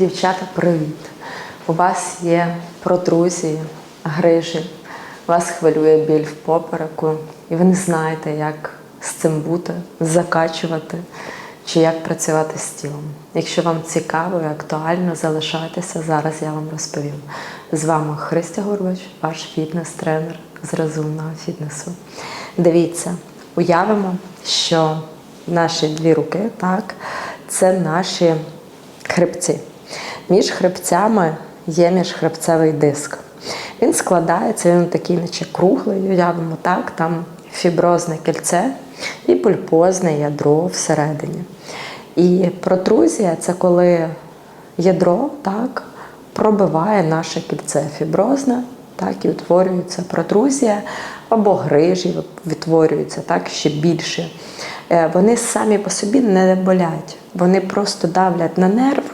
Дівчата, привіт! У вас є протрузії, грижі, вас хвилює біль в попереку, і ви не знаєте, як з цим бути, закачувати чи як працювати з тілом. Якщо вам цікаво і актуально, залишайтеся, зараз я вам розповім. З вами Христя Горбач, ваш фітнес-тренер з розумного фітнесу. Дивіться, уявимо, що наші дві руки, так, це наші хребці. Між хребцями є міжхребцевий диск. Він складається, він такий, наче круглий, уявимо так, там фіброзне кільце і пульпозне ядро всередині. І протрузія це коли ядро так, пробиває наше кільце фіброзне, так, і утворюється протрузія або грижі відтворюються так, ще більше. Е, Вони самі по собі не болять, вони просто давлять на нерв